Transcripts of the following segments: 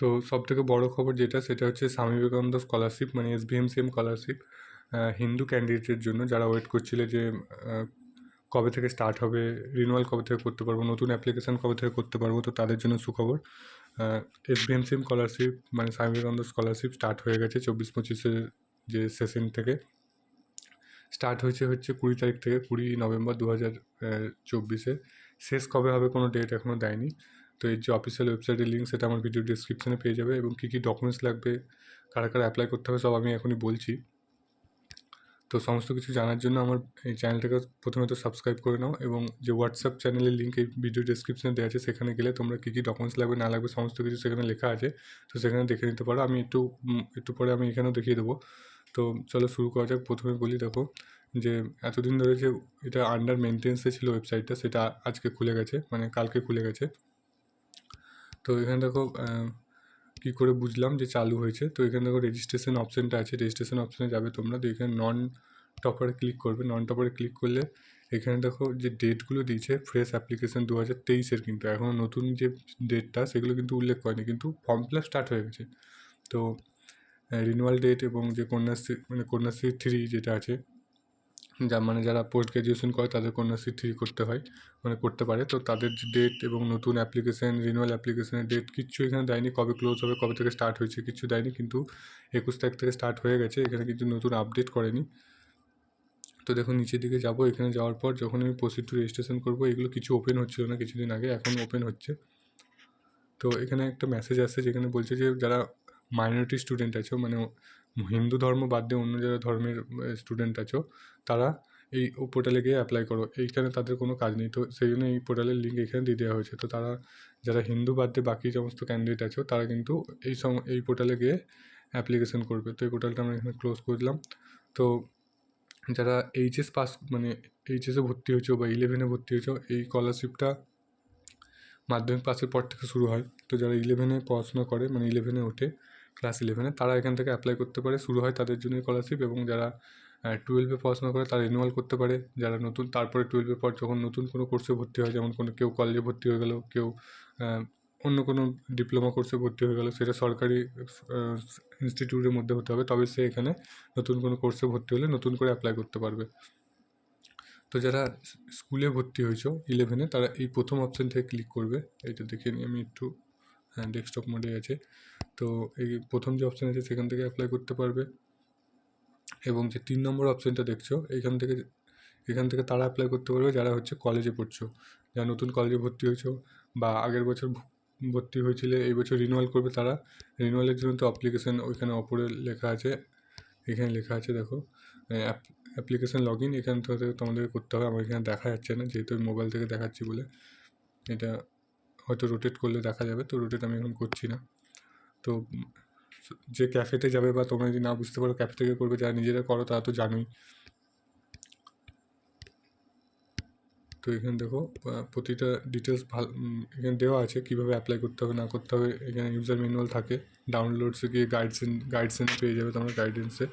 তো সবথেকে বড় খবর যেটা, সেটা হচ্ছে স্বামী বিবেকানন্দ স্কলারশিপ মানে এস বিএমসিএম স্কলারশিপ হিন্দু ক্যান্ডিডেটের জন্য যারা ওয়েট করছিলে যে কবে থেকে স্টার্ট হবে রিনুয়াল কবে থেকে করতে পারব, নতুন অ্যাপ্লিকেশান কবে থেকে করতে পারব, তো তাদের জন্য সুখবর। এস বিএমসিএম স্কলারশিপ মানে স্বামী বিবেকানন্দ স্কলারশিপ স্টার্ট হয়ে গেছে চব্বিশ পঁচিশের যে সেশন থেকে। স্টার্ট হয়েছে হচ্ছে কুড়ি তারিখ থেকে, কুড়ি নভেম্বর দু হাজার চব্বিশে। শেষ কবে হবে কোনো ডেট এখনও দেয়নি। তো এর যে অফিসিয়াল ওয়েবসাইটের লিঙ্ক সেটা আমার ভিডিও ডিসক্রিপশানে পেয়ে যাবে এবং কী কী ডকুমেন্টস লাগবে, কারা কারা অ্যাপ্লাই করতে হবে সব আমি এখনই বলছি। তো সমস্ত কিছু জানার জন্য আমার এই চ্যানেলটাকে প্রথমে তো সাবস্ক্রাইব করে নাও এবং যে হোয়াটসঅ্যাপ চ্যানেলের লিঙ্ক এই ভিডিও ডিসক্রিপশানে দেওয়া আছে সেখানে গেলে তোমরা কী কী ডকুমেন্টস লাগবে, না লাগবে সমস্ত কিছু সেখানে লেখা আছে। তো সেখানে দেখে নিতে পারো। আমি একটু একটু পরে আমি এখানেও দেখিয়ে দেবো। তো চলো শুরু করা যাক। প্রথমে বলি, দেখো যে এতদিন ধরে যে এটা আন্ডার মেনটেন্সে ছিল ওয়েবসাইটটা সেটা আজকে খুলে গেছে মানে কালকে খুলে গেছে। তো এখানে দেখো কী করে বুঝলাম যে চালু হয়েছে? তো এখানে দেখো রেজিস্ট্রেশন অপশানটা আছে। রেজিস্ট্রেশন অপশানে যাবে তোমরা। তো এখানে নন টপারে ক্লিক করবে। নন টপারে ক্লিক করলে এখানে দেখো যে ডেটগুলো দিয়েছে ফ্রেশ অ্যাপ্লিকেশন দু হাজার তেইশের কিন্তু। এখনও নতুন যে ডেটটা সেগুলো কিন্তু উল্লেখ করেনি। কিন্তু ফর্ম ফিল স্টার্ট হয়ে গেছে। তো রিনুয়াল ডেট এবং যে কন্যাশ্রী মানে কন্যাশ্রী থ্রি যেটা আছে যা মানে যারা পোস্ট গ্র্যাজুয়েশন করে তাদের কন্যাশ্রী থ্রি করতে হয় মানে করতে পারে। তো তাদের যে ডেট এবং নতুন অ্যাপ্লিকেশান রিনুয়াল অ্যাপ্লিকেশনের ডেট কিচ্ছু এখানে দেয়নি, কবে ক্লোজ হবে, কবে থেকে স্টার্ট হয়েছে কিছু দেয়নি, কিন্তু একুশ তারিখ থেকে স্টার্ট হয়ে গেছে, এখানে কিন্তু নতুন আপডেট করেনি। তো দেখুন, নিচের দিকে যাব, এখানে যাওয়ার পর যখন আমি প্রসিড টু রেজিস্ট্রেশন করব, এগুলো কিছু ওপেন হচ্ছিল না কিছুদিন আগে, এখন ওপেন হচ্ছে। তো এখানে একটা মেসেজ আসছে যেখানে বলছে যে যারা মাইনরিটি স্টুডেন্ট আছো মানে হিন্দু ধর্ম বাদ দিয়ে অন্য যারা ধর্মের স্টুডেন্ট আছো, তারা এই পোর্টালে গিয়ে অ্যাপ্লাই করো। এইখানে তাদের কোনো কাজ নেই। তো সেই জন্য এই পোর্টালের লিঙ্ক এখানে দিয়ে দেওয়া হয়েছে। তো তারা, যারা হিন্দু বাদ দিয়ে বাকি সমস্ত ক্যান্ডিডেট আছো, তারা কিন্তু এই সম, এই পোর্টালে গিয়ে অ্যাপ্লিকেশন করবে। তো এই পোর্টালটা আমরা এখানে ক্লোজ করে দিলাম। তো যারা এইচএস পাস মানে এইচএসে ভর্তি হয়েছো বা ইলেভেনে ভর্তি হয়েছো, এই স্কলারশিপটা মাধ্যমিক পাসের পর থেকে শুরু হয়। তো যারা ইলেভেনে পড়াশোনা করে মানে ইলেভেনে ওঠে ক্লাস ইলেভেনে তারা এখান থেকে অ্যাপ্লাই করতে পারে। শুরু হয় তাদের জন্য স্কলারশিপ এবং যারা টুয়েলভে পড়াশোনা করে তারা রিনিউয়াল করতে পারে। যারা নতুন, তারপরে টুয়েলভের পর যখন নতুন কোনো কোর্সে ভর্তি হয়, যেমন কোনো কেউ কলেজে ভর্তি হয়ে গেল, কেউ অন্য কোনো ডিপ্লোমা কোর্সে ভর্তি হয়ে গেল, সেটা সরকারি ইনস্টিটিউটের মধ্যে হতে হবে। তবে সে এখানে নতুন কোনো কোর্সে ভর্তি হলে নতুন করে অ্যাপ্লাই করতে পারবে। তো যারা স্কুলে ভর্তি হয়েছো ইলেভেনে তারা এই প্রথম অপশান থেকে ক্লিক করবে। এইটা দেখে নিই আমি একটু। ডেস্কটপ মোডে আছে। তো এই প্রথম যে অপশান আছে, সেখান থেকে অ্যাপ্লাই করতে পারবে। এবং যে তিন নম্বর অপশানটা দেখছ এখান থেকে এখান থেকে তারা অ্যাপ্লাই করতে পারবে যারা হচ্ছে কলেজে পড়ছো। যারা নতুন কলেজে ভর্তি হয়েছো বা আগের বছর ভর্তি হয়েছিলে, এই বছর রিনিউয়াল করবে তারা। রিনিউয়ালের জন্য তো অ্যাপ্লিকেশান ওইখানে অপরে লেখা আছে। এখানে লেখা আছে, দেখো অ্যাপ্লিকেশান লগ ইন এখান থেকে তোমাদের করতে হবে। আমার এখানে দেখা যাচ্ছে না, যেহেতু মোবাইল থেকে দেখাচ্ছি বলে। এটা হয়তো রোটেট করলে দেখা যাবে, তো রোটেট আমি এখন করছি না। তো যে ক্যাফেতে যাবে বা তোমরা যদি না বুঝতে পারো ক্যাফে থেকে করবে, যারা নিজেরা করো তারা তো জানোই। তো এখানে দেখো প্রতিটা ডিটেলস ভালো এখানে দেওয়া আছে কীভাবে অ্যাপ্লাই করতে হবে, না করতে হবে। এখানে ইউজার ম্যানুয়াল থাকে। ডাউনলোডসে গিয়ে গাইডস গাইডস পেয়ে যাবে তোমরা গাইডেন্সে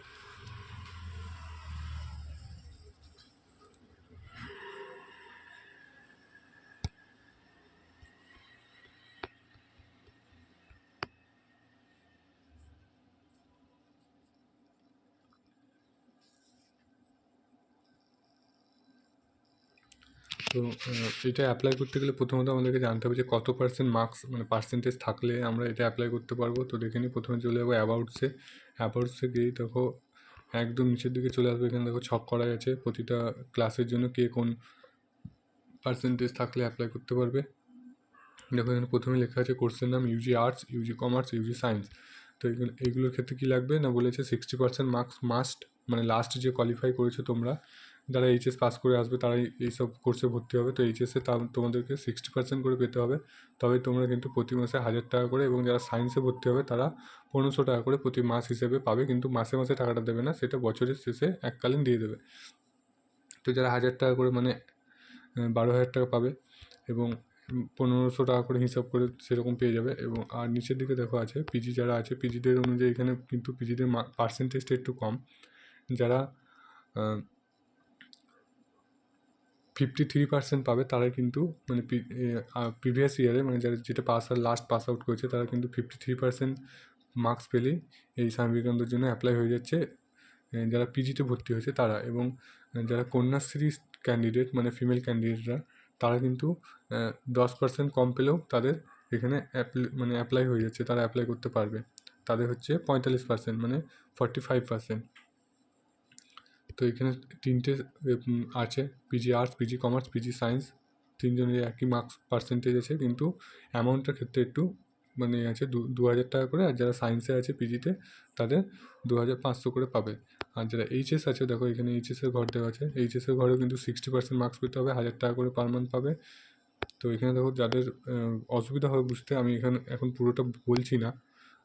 তো এটা অ্যাপ্লাই করতে গেলে প্রথমত আমাদেরকে জানতে হবে যে কত পার্সেন্ট মার্কস মানে পার্সেন্টেজ থাকলে আমরা এটা অ্যাপ্লাই করতে পারব। তো দেখে নিই, প্রথমে চলে যাব অ্যাবাউটসে অ্যাবাউটসে গিয়ে দেখো, একদম নিচের দিকে চলে আসবে। এখানে দেখো ছক করা আছে, প্রতিটা ক্লাসের জন্য কে কোন পার্সেন্টেজ থাকলে অ্যাপ্লাই করতে পারবে। দেখো এখানে প্রথমে লেখা আছে কোর্সের নাম UG arts UG commerce UG science তো এগুলো এইগুলোর ক্ষেত্রে কী লাগবে না বলেছে? সিক্সটি পার্সেন্ট মার্কস মাস্ট মানে লাস্ট যে কোয়ালিফাই করেছ তোমরা যারা এইচএস পাস করে আসবে তারাই এইসব কোর্সে ভর্তি হবে। তো এইচএসে তা তোমাদেরকে সিক্সটি পার্সেন্ট করে পেতে হবে। তবে তোমরা কিন্তু প্রতি মাসে হাজার টাকা করে এবং যারা সায়েন্সে ভর্তি হবে তারা পনেরোশো টাকা করে প্রতি মাস হিসেবে পাবে। কিন্তু মাসে মাসে টাকাটা দেবে না, সেটা বছরের শেষে এককালীন দিয়ে দেবে। তো যারা হাজার টাকা করে মানে বারো হাজার টাকা পাবে এবং পনেরোশো টাকা করে হিসাব করে সেরকম পেয়ে যাবে এবং আর নিচের দিকে দেখো আছে পিজি যারা আছে পিজিদের অনুযায়ী এখানে কিন্তু পিজিদের পার্সেন্টেজটা একটু কম। যারা ফিফটি থ্রি পার্সেন্ট পাবে তারাই কিন্তু মানে প্রিভিয়াস ইয়ারে মানে যারা, যেটা পাস আর লাস্ট পাস আউট করেছে, তারা কিন্তু ফিফটি থ্রি পার্সেন্ট মার্কস পেলেই এই স্বামী বিবেকানন্দের জন্য অ্যাপ্লাই হয়ে যাচ্ছে। যারা পিজিতে ভর্তি হয়েছে তারা এবং যারা কন্যাশ্রী ক্যান্ডিডেট মানে ফিমেল ক্যান্ডিডেটরা তারা কিন্তু দশ পার্সেন্ট কম পেলেও তাদের এখানে মানে অ্যাপ্লাই হয়ে যাচ্ছে, তারা অ্যাপ্লাই করতে পারবে। তাদের হচ্ছে পঁয়তাল্লিশ পার্সেন্ট মানে ফর্টি ফাইভ পার্সেন্ট তো এখানে তিনটে আছে PG arts PG commerce PG science তিনজনের একই মার্কস পার্সেন্টেজ আছে, কিন্তু অ্যামাউন্টের ক্ষেত্রে একটু মানে আছে দু হাজার টাকা করে, আর যারা সায়েন্সে আছে পিজিতে তাদের দু হাজার পাঁচশো করে পাবে। আর যারা এইচএস আছে, দেখো এখানে এইচএসের ঘর দেওয়া আছে এইচএসের ঘরেও কিন্তু সিক্সটি পার্সেন্ট মার্কস পেতে হবে, হাজার টাকা করে পার মান্থ পাবে। তো এখানে দেখো যাদের অসুবিধা হবে বুঝতে, আমি এখানে, এখন পুরোটা বলছি না।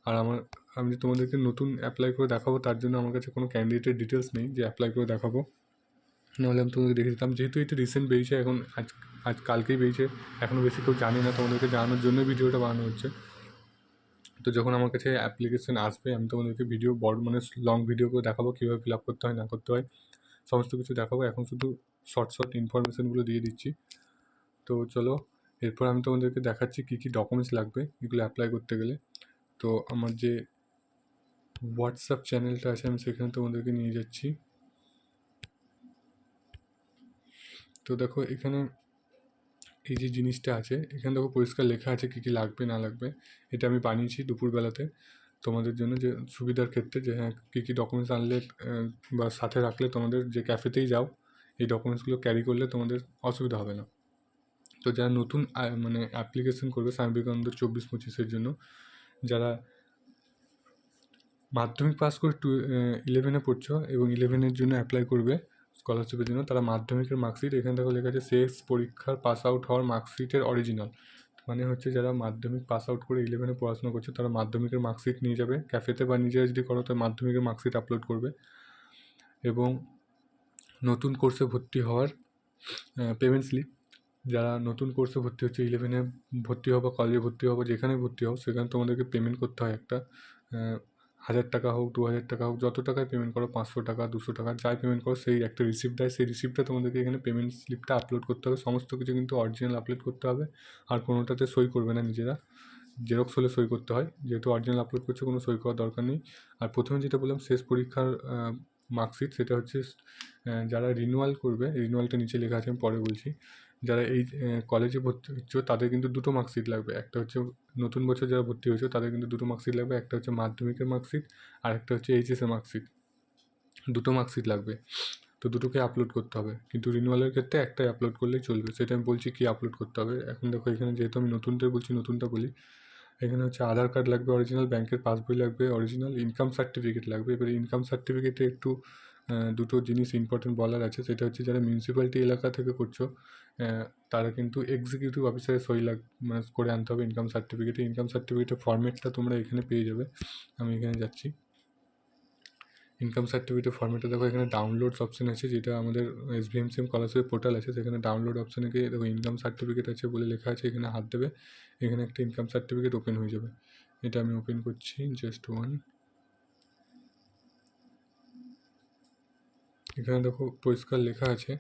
আর আমার, আমি তোমাদেরকে নতুন অ্যাপ্লাই করে দেখাবো, তার জন্য আমার কাছে কোনো ক্যান্ডিডেটের ডিটেলস নেই যে অ্যাপ্লাই করে দেখাবো। নাহলে আমি তোমাদেরকে দেখে দিতাম, যেহেতু এটা রিসেন্ট বেরিয়েছে, এখন আজ আজ কালকেই বেরিয়েছে এখনও বেশি কেউ জানে না তোমাদেরকে, জানানোর জন্য ভিডিওটা বানানো হচ্ছে। তো যখন আমার কাছে অ্যাপ্লিকেশন আসবে, আমি তোমাদেরকে ভিডিও বড় মানে লং ভিডিও করে দেখাবো, কীভাবে ফিল আপ করতে হয়, না করতে হয়, সমস্ত কিছু দেখাবো। এখন শুধু শর্ট শর্ট ইনফরমেশানগুলো দিয়ে দিচ্ছি। তো চলো, এরপর আমি তোমাদেরকে দেখাচ্ছি কী কী ডকুমেন্টস লাগবে, এগুলো অ্যাপ্লাই করতে গেলে। তো আমার যে হোয়াটসঅ্যাপ চ্যানেলটা আছে, আমি সেখানে তোমাদেরকে নিয়ে যাচ্ছি। তো দেখো, এখানে এই যে জিনিসটা আছে, এখানে দেখো পরিষ্কার লেখা আছে কী কী লাগবে, না লাগবে। এটা আমি বানিয়েছি দুপুরবেলাতে তোমাদের জন্য যে সুবিধার ক্ষেত্রে যে হ্যাঁ কী কী ডকুমেন্টস আনলে বা সাথে রাখলে তোমাদের যে ক্যাফেতেই যাও, এই ডকুমেন্টসগুলো ক্যারি করলে তোমাদের অসুবিধা হবে না। তো যারা নতুন মানে অ্যাপ্লিকেশন করবে স্বামী বিবেকানন্দ চব্বিশ পঁচিশের জন্য যারা মাধ্যমিক পাস করে টু ইলেভেনে পড়ছো এবং ইলেভেনের জন্য অ্যাপ্লাই করবে স্কলারশিপের জন্য, তারা মাধ্যমিকের মার্কশিট এখানে দেখো লেখা আছে শেষ পরীক্ষার পাস আউট হওয়ার মার্কশিটের অরিজিনাল মানে হচ্ছে যারা মাধ্যমিক পাস আউট করে ইলেভেনে পড়াশোনা করছে, তারা মাধ্যমিকের মার্কশিট নিয়ে যাবে। ক্যাফেতে বা নিজেরা যদি করো তো মাধ্যমিকের মার্কশিট আপলোড করবে। এবং নতুন কোর্সে ভর্তি হওয়ার পেমেন্ট স্লিপ যারা নতুন কোর্সে ভর্তি হচ্ছে ইলেভেনে ভর্তি হব কলেজে ভর্তি হব যেখানে ভর্তি হও, সেখানে তোমাদেরকে পেমেন্ট করতে হয় একটা হাজার টাকা হোক, দু হাজার টাকা হোক, যত টাকায় পেমেন্ট করো, পাঁচশো টাকা, দুশো টাকা, যাই পেমেন্ট করো, সেই একটা রিসিপ্ট দেয়। সেই রিসিপ্টটা তোমাদেরকে এখানে পেমেন্ট স্লিপটা আপলোড করতে হবে। সমস্ত কিছু কিন্তু অরিজিনাল আপলোড করতে হবে। আর কোনোটাতে সই করবে না নিজেরা। জেরক্স হলে সই করতে হয়। যেহেতু অরিজিনাল আপলোড করছে, কোনো সই করার দরকার নেই। আর প্রথমে যেটা বললাম, শেষ পরীক্ষার মার্কশিট সেটা হচ্ছে যারা রিনুয়াল করবে রিনুয়ালটা নিচে লেখা আছে, আমি পরে বলছি। যারা এই কলেজে ভর্তি হচ্ছে, তাদের কিন্তু দুটো মার্কশিট লাগবে। একটা হচ্ছে নতুন বছর যারা ভর্তি হয়েছে, তাদের কিন্তু দুটো মার্কশিট লাগবে। একটা হচ্ছে মাধ্যমিকের মার্কশিট আর একটা হচ্ছে এইচএসের মার্কশিট দুটো মার্কশিট লাগবে। তো দুটোকে আপলোড করতে হবে। কিন্তু রিনুয়ালের ক্ষেত্রে একটাই আপলোড করলেই চলবে। সেটা আমি বলছি কী আপলোড করতে হবে। এখন দেখো, এখানে যেহেতু আমি নতুনটাই বলছি, নতুনটা বলি, এখানে হচ্ছে আধার কার্ড লাগবে অরিজিনাল ব্যাংকের পাসবই লাগবে অরিজিনাল ইনকাম সার্টিফিকেট লাগবে। এবারে ইনকাম সার্টিফিকেটে একটু দুটো জিনিস ইম্পর্টেন্ট বলার আছে। সেটা হচ্ছে যারা মিউনিসিপ্যালিটি এলাকা থেকে করছ তারা কিন্তু এক্সিকিউটিভ অফিসারের সই লাগ মানে করে আনতে হবে ইনকাম সার্টিফিকেটে ইনকাম সার্টিফিকেটের ফর্মেটটা তোমরা এখানে পেয়ে যাবে। আমি এখানে যাচ্ছি। ইনকাম সার্টিফিকেটের ফর্মেটটা দেখো, এখানে ডাউনলোডস অপশন আছে, যেটা আমাদের S V M C M scholarship portal আছে। সেখানে ডাউনলোড অপশানে গিয়ে দেখো ইনকাম সার্টিফিকেট আছে বলে লেখা আছে, এখানে হাত দেবে। এখানে একটা ইনকাম সার্টিফিকেট ওপেন হয়ে যাবে। এটা আমি ওপেন করছি জাস্ট ওয়ান এখানে দেখো পরিষ্কার লেখা আছে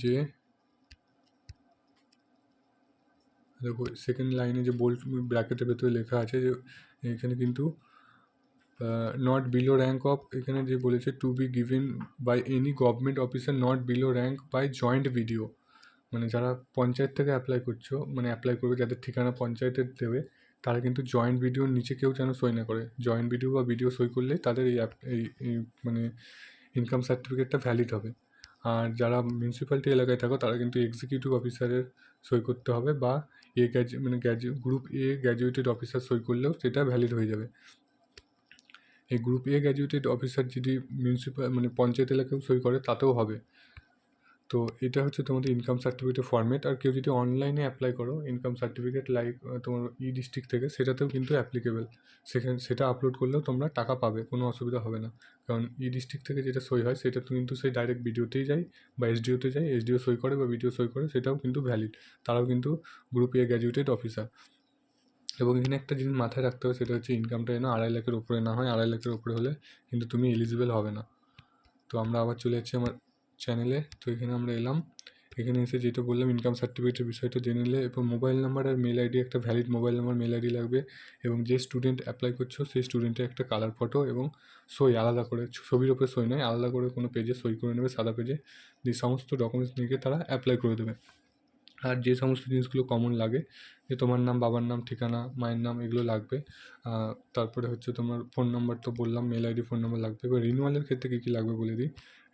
যে, দেখো সেকেন্ড লাইনে যে বোল্ড ব্র্যাকেটের ভেতরে লেখা আছে যে, এখানে কিন্তু নট বিলো র্যাঙ্ক অফ এখানে যে বলেছে to be given by any government officer not below rank by joint BDO মানে যারা পঞ্চায়েত থেকে অ্যাপ্লাই করছ মানে অ্যাপ্লাই করবে, যাদের ঠিকানা পঞ্চায়েতের দেবে তারা কিন্তু জয়েন্ট ভিডিওর নিচে কেউ যেন সই না করে। জয়েন্ট ভিডিও বা ভিডিও সই করলে তাদের এই অ্যাপ এই মানে ইনকাম সার্টিফিকেটটা ভ্যালিড হবে। আর যারা মিউনিসিপ্যালিটি এলাকায় থাকো, তারা কিন্তু এক্সিকিউটিভ অফিসারের সই করতে হবে বা এ গ্র্যাজু মানে গ্র্যাজু গ্রুপ এ গ্র্যাজুয়েটেড অফিসার সই করলেও সেটা ভ্যালিড হয়ে যাবে। এই গ্রুপ এ গ্র্যাজুয়েটেড অফিসার যদি মিউনিসিপ্যাল মানে পঞ্চায়েত এলাকায় সই করে, তাতেও হবে। তো এটা হচ্ছে তোমাদের ইনকাম সার্টিফিকেটের ফর্মেট আর কেউ যদি অনলাইনে অ্যাপ্লাই করো ইনকাম সার্টিফিকেট লাইক তোমার ই ডিস্ট্রিক্ট থেকে, সেটাতেও কিন্তু অ্যাপ্লিকেবল সেখানে, সেটা আপলোড করলেও তোমরা টাকা পাবে, কোনো অসুবিধা হবে না। কারণ ই ডিস্ট্রিক্ট থেকে যেটা সই হয়, সেটা কিন্তু সেই ডাইরেক্ট ভিডিওতেই যায়, বা এসডিওতে যায় এসডিও সই করে বা ভিডিও সই করে, সেটাও কিন্তু ভ্যালিড তারাও কিন্তু গ্রুপ এ গ্র্যাজুয়েটেড অফিসার এবং এখানে একটা জিনিস মাথায় রাখতে হবে, সেটা হচ্ছে ইনকামটা যেন আড়াই লাখের উপরে না হয়, আড়াই লাখের উপরে হলে কিন্তু তুমি এলিজিবল হবে না। তো আমরা আবার চলে যাচ্ছি আমার চ্যানেলে তো এখানে আমরা এলাম। এখানে এসে যেটা বললাম ইনকাম সার্টিফিকেটের বিষয়টা জেনে নিলে। এবং মোবাইল নাম্বার আর মেল আইডি একটা valid mobile number mail ID লাগবে। এবং যে স্টুডেন্ট অ্যাপ্লাই করছ, সেই স্টুডেন্টের একটা কালার ফটো এবং সই আলাদা করে। ছবির ওপরে সই নয়, আলাদা করে কোনো পেজে সই করে নেবে সাদা পেজে যে সমস্ত ডকুমেন্টস নিয়ে তারা অ্যাপ্লাই করে দেবে। আর যে সমস্ত জিনিসগুলো কমন লাগে, যে তোমার নাম, বাবার নাম, ঠিকানা, মায়ের নাম, এগুলো লাগবে। তারপরে হচ্ছে তোমার ফোন নাম্বার তো বললাম মেল আইডি ফোন নাম্বার লাগবে। এবার রিনিউয়ালের ক্ষেত্রে কী কী লাগবে বলে দিই?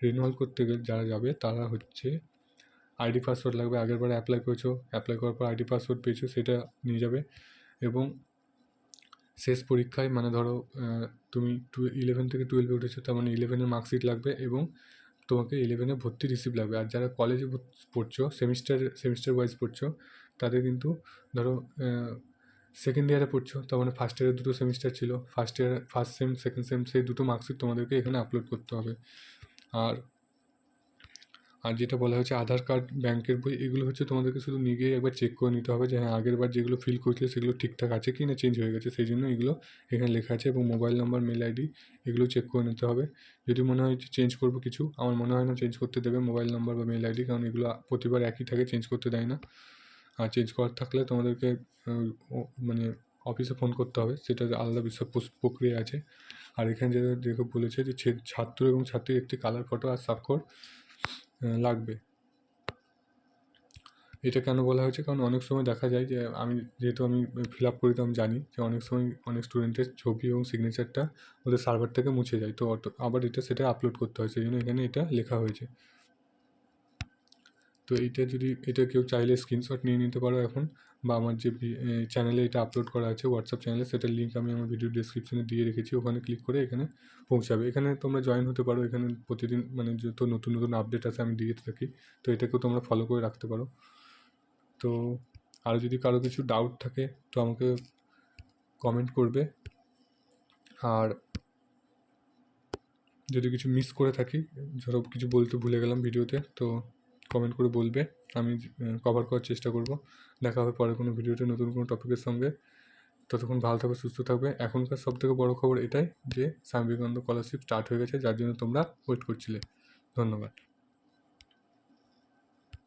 রিনিউয়াল করতে গেলে যারা যাবে তারা হচ্ছে আইডি পাসওয়ার্ড লাগবে। আগের বারে অ্যাপ্লাই করেছ অ্যাপ্লাই করার পর আইডি পাসওয়ার্ড পেয়েছ, সেটা নিয়ে যাবে। এবং শেষ পরীক্ষায় মানে ধরো তুমি টু ইলেভেন থেকে টুয়েলভে উঠেছো, তার মানে ইলেভেনের মার্কশিট লাগবে এবং তোমাকে ইলেভেনে ভর্তি রিসিপ্ট লাগবে। আর যারা কলেজে পড়ছো সেমিস্টার সেমিস্টার ওয়াইজ পড়ছো, তাদের কিন্তু ধরো সেকেন্ড ইয়ারে পড়ছো, তার মানে ফার্স্ট ইয়ারে দুটো সেমিস্টার ছিল। First year first sem second sem সেই দুটো মার্কশিট তোমাদেরকে এখানে আপলোড করতে হবে। আর আর যেটা বলা হয়েছে আধার কার্ড, ব্যাংকের বই, এগুলো হচ্ছে তোমাদেরকে শুধু নিয়ে গিয়ে একবার চেক করে নিতে হবে যে হ্যাঁ আগের বার যেগুলো ফিল করেছিলে সেগুলো ঠিকঠাক আছে কি না চেঞ্জ হয়ে গেছে। সেই জন্য এগুলো এখানে লেখা আছে এবং মোবাইল নাম্বার মেল আইডি এগুলো চেক করে নিতে হবে। যদি মনে হয় যে চেঞ্জ করব কিছু, আমার মনে হয় না চেঞ্জ করতে দেবে মোবাইল নাম্বার বা মেল আইডি কারণ এগুলো প্রতিবার একই থাকে চেঞ্জ করতে দেয় না। আর চেঞ্জ করার থাকলে তোমাদেরকে মানে অফিসে ফোন করতে হবে, সেটা আলাদা বিষয় প্রক্রিয়া আছে। আর এখানে যেটা দেখে বলেছে যে ছাত্র এবং ছাত্রীর একটি কালার ফটো আর স্বাক্ষর লাগবে। এটা কেন বলা হয়েছে? কারণ অনেক সময় দেখা যায় যে আমি যেহেতু আমি ফিল আপ করি তো আমি জানি যে অনেক সময় অনেক স্টুডেন্টের ছবি এবং সিগনেচারটা ওদের সার্ভার থেকে মুছে যায়। তো আবার এটা সেটা আপলোড করতে হয়, সেই জন্য এখানে এটা লেখা হয়েছে। তো এইটা যদি, এটা কেউ চাইলে স্ক্রিনশট নিয়ে নিতে পারো এখন বা আমার যে চ্যানেলে এটা আপলোড করা আছে হোয়াটসঅ্যাপ চ্যানেলে সেটার লিঙ্ক আমি আমার ভিডিও ডিসক্রিপশনে দিয়ে রেখেছি, ওখানে ক্লিক করে এখানে পৌঁছাবে। এখানে তোমরা জয়েন হতে পারো, এখানে প্রতিদিন মানে যত নতুন নতুন আপডেট আছে আমি দিয়ে থাকি, তো এটাকেও তোমরা ফলো করে রাখতে পারো। তো আরও যদি কারও কিছু ডাউট থাকে, তো আমাকে কমেন্ট করবে। আর যদি কিছু মিস করে থাকি, ধরো কিছু বলতে ভুলে গেলাম ভিডিওতে তো কমেন্ট করে বলবে। আমি কভার করার চেষ্টা করব। দেখা হবে পরে কোনো ভিডিওতে নতুন কোনো টপিকের সঙ্গে। ততক্ষণ ভালো থাকবে, সুস্থ থাকবে। এখনকার সবথেকে বড় খবর এটাই যে স্বামী বিবেকানন্দ স্কলারশিপ স্টার্ট হয়ে গেছে, যার জন্য তোমরা ওয়েট করছিলে। ধন্যবাদ।